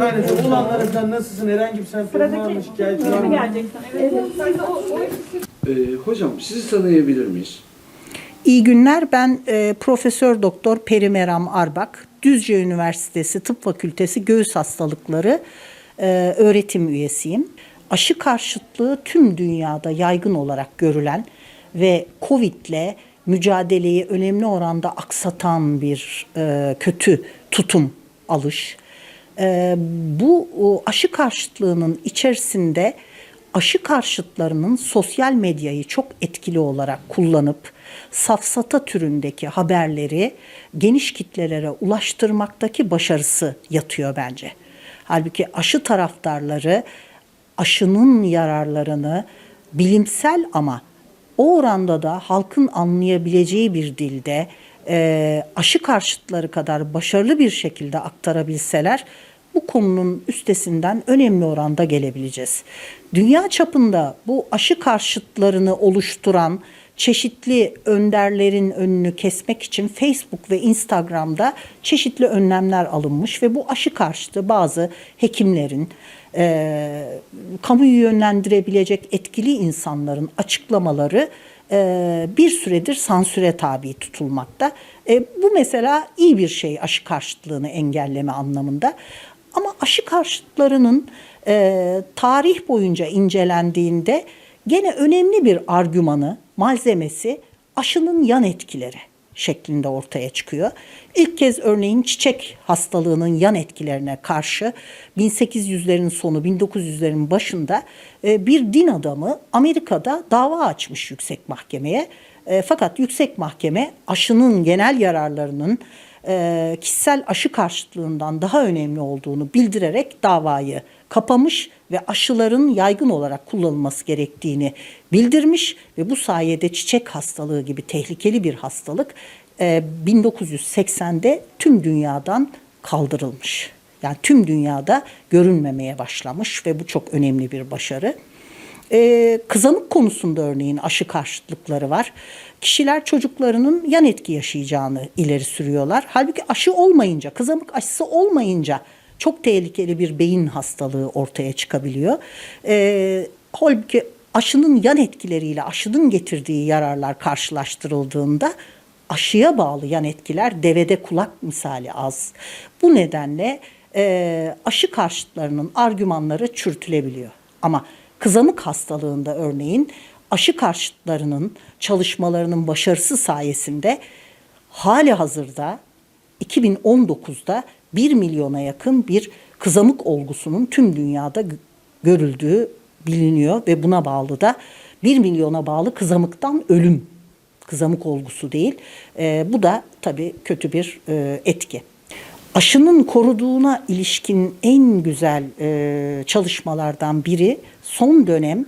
Aynen olanlarından nasılsın? Herhangi bir semptom var mı? Şikayet var mı? Ee, hocam sizi tanıyabilir miyiz? İyi günler. Ben e, Profesör Doktor Perimeram Arbak, Düzce Üniversitesi Tıp Fakültesi Göğüs Hastalıkları e, öğretim üyesiyim. Aşı karşıtlığı tüm dünyada yaygın olarak görülen ve Covid'le mücadeleyi önemli oranda aksatan bir e, kötü tutum alış. E, bu o, aşı karşıtlığının içerisinde aşı karşıtlarının sosyal medyayı çok etkili olarak kullanıp safsata türündeki haberleri geniş kitlelere ulaştırmaktaki başarısı yatıyor bence. Halbuki aşı taraftarları aşının yararlarını bilimsel ama o oranda da halkın anlayabileceği bir dilde e, aşı karşıtları kadar başarılı bir şekilde aktarabilseler bu konunun üstesinden önemli oranda gelebileceğiz. Dünya çapında bu aşı karşıtlarını oluşturan çeşitli önderlerin önünü kesmek için Facebook ve Instagram'da çeşitli önlemler alınmış ve bu aşı karşıtı bazı hekimlerin, e, kamuyu yönlendirebilecek etkili insanların açıklamaları e, bir süredir sansüre tabi tutulmakta. E, bu mesela iyi bir şey aşı karşıtlığını engelleme anlamında. Ama aşı karşıtlarının e, tarih boyunca incelendiğinde gene önemli bir argümanı, malzemesi aşının yan etkileri şeklinde ortaya çıkıyor. İlk kez örneğin çiçek hastalığının yan etkilerine karşı 1800'lerin sonu 1900'lerin başında e, bir din adamı Amerika'da dava açmış yüksek mahkemeye. E, fakat yüksek mahkeme aşının genel yararlarının e, kişisel aşı karşıtlığından daha önemli olduğunu bildirerek davayı kapamış ve aşıların yaygın olarak kullanılması gerektiğini bildirmiş ve bu sayede çiçek hastalığı gibi tehlikeli bir hastalık e, 1980'de tüm dünyadan kaldırılmış. Yani tüm dünyada görünmemeye başlamış ve bu çok önemli bir başarı. Ee, kızamık konusunda örneğin aşı karşıtlıkları var. Kişiler çocuklarının yan etki yaşayacağını ileri sürüyorlar. Halbuki aşı olmayınca, kızamık aşısı olmayınca çok tehlikeli bir beyin hastalığı ortaya çıkabiliyor. Ee, halbuki aşının yan etkileriyle aşının getirdiği yararlar karşılaştırıldığında aşıya bağlı yan etkiler devede kulak misali az. Bu nedenle e, aşı karşıtlarının argümanları çürütülebiliyor. Ama kızamık hastalığında örneğin aşı karşıtlarının çalışmalarının başarısı sayesinde hali hazırda 2019'da 1 milyona yakın bir kızamık olgusunun tüm dünyada görüldüğü biliniyor ve buna bağlı da 1 milyona bağlı kızamıktan ölüm kızamık olgusu değil. E, bu da tabii kötü bir e, etki. Aşının koruduğuna ilişkin en güzel e, çalışmalardan biri son dönem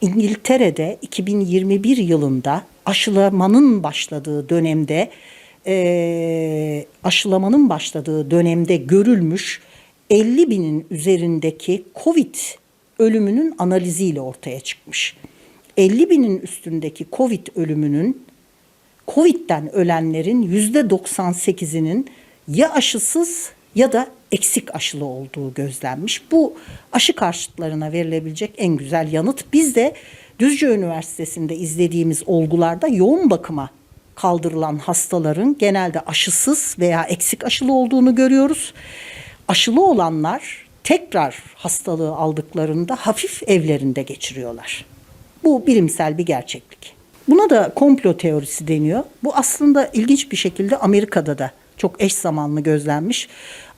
İngiltere'de 2021 yılında aşılamanın başladığı dönemde e, aşılamanın başladığı dönemde görülmüş 50 binin üzerindeki Covid ölümünün analiziyle ortaya çıkmış. 50 binin üstündeki Covid ölümünün Covid'den ölenlerin yüzde 98'inin ya aşısız ya da eksik aşılı olduğu gözlenmiş. Bu aşı karşıtlarına verilebilecek en güzel yanıt. Biz de Düzce Üniversitesi'nde izlediğimiz olgularda yoğun bakıma kaldırılan hastaların genelde aşısız veya eksik aşılı olduğunu görüyoruz. Aşılı olanlar tekrar hastalığı aldıklarında hafif evlerinde geçiriyorlar. Bu bilimsel bir gerçeklik. Buna da komplo teorisi deniyor. Bu aslında ilginç bir şekilde Amerika'da da çok eş zamanlı gözlenmiş.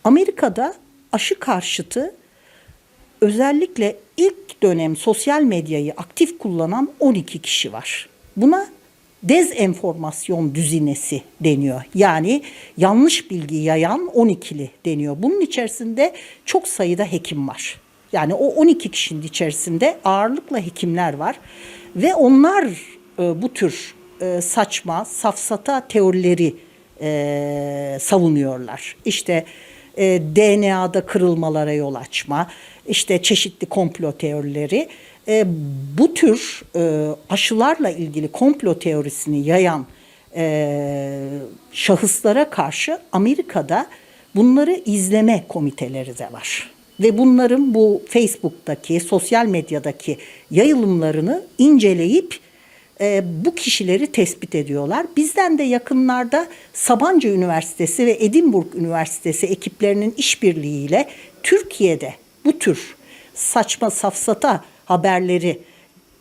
Amerika'da aşı karşıtı özellikle ilk dönem sosyal medyayı aktif kullanan 12 kişi var. Buna dezenformasyon düzinesi deniyor. Yani yanlış bilgi yayan 12'li deniyor. Bunun içerisinde çok sayıda hekim var. Yani o 12 kişinin içerisinde ağırlıkla hekimler var ve onlar e, bu tür e, saçma, safsata teorileri e, savunuyorlar. İşte e, DNA'da kırılmalara yol açma, işte çeşitli komplo teorileri. E, bu tür e, aşılarla ilgili komplo teorisini yayan e, şahıslara karşı Amerika'da bunları izleme komiteleri de var. Ve bunların bu Facebook'taki, sosyal medyadaki yayılımlarını inceleyip e, bu kişileri tespit ediyorlar. Bizden de yakınlarda Sabancı Üniversitesi ve Edinburgh Üniversitesi ekiplerinin işbirliğiyle Türkiye'de bu tür saçma safsata haberleri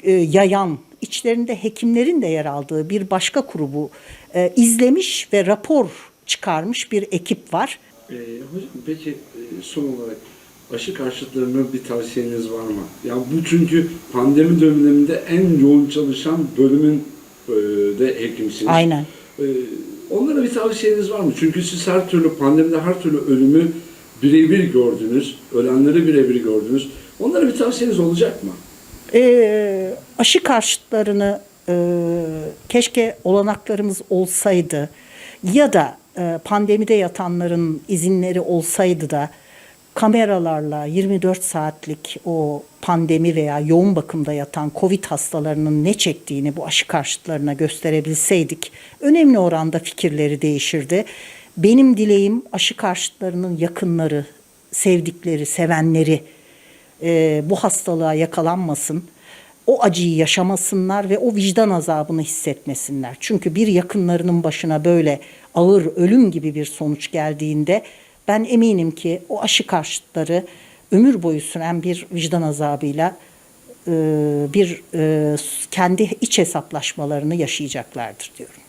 e, yayan, içlerinde hekimlerin de yer aldığı bir başka grubu e, izlemiş ve rapor çıkarmış bir ekip var. Ee, hocam peki e, son olarak aşı karşıtlarına bir tavsiyeniz var mı? Ya bu çünkü pandemi döneminde en yoğun çalışan bölümün e, de hekimsiniz. Aynen. Ee, onlara bir tavsiyeniz var mı? Çünkü siz her türlü pandemide her türlü ölümü birebir gördünüz, ölenleri birebir gördünüz. Onlara bir tavsiyeniz olacak mı? e, aşı karşıtlarını e, keşke olanaklarımız olsaydı ya da e, pandemide yatanların izinleri olsaydı da kameralarla 24 saatlik o pandemi veya yoğun bakımda yatan Covid hastalarının ne çektiğini bu aşı karşıtlarına gösterebilseydik önemli oranda fikirleri değişirdi. Benim dileğim aşı karşıtlarının yakınları, sevdikleri, sevenleri e, bu hastalığa yakalanmasın, o acıyı yaşamasınlar ve o vicdan azabını hissetmesinler. Çünkü bir yakınlarının başına böyle ağır ölüm gibi bir sonuç geldiğinde ben eminim ki o aşı karşıtları ömür boyu süren bir vicdan azabıyla e, bir e, kendi iç hesaplaşmalarını yaşayacaklardır diyorum.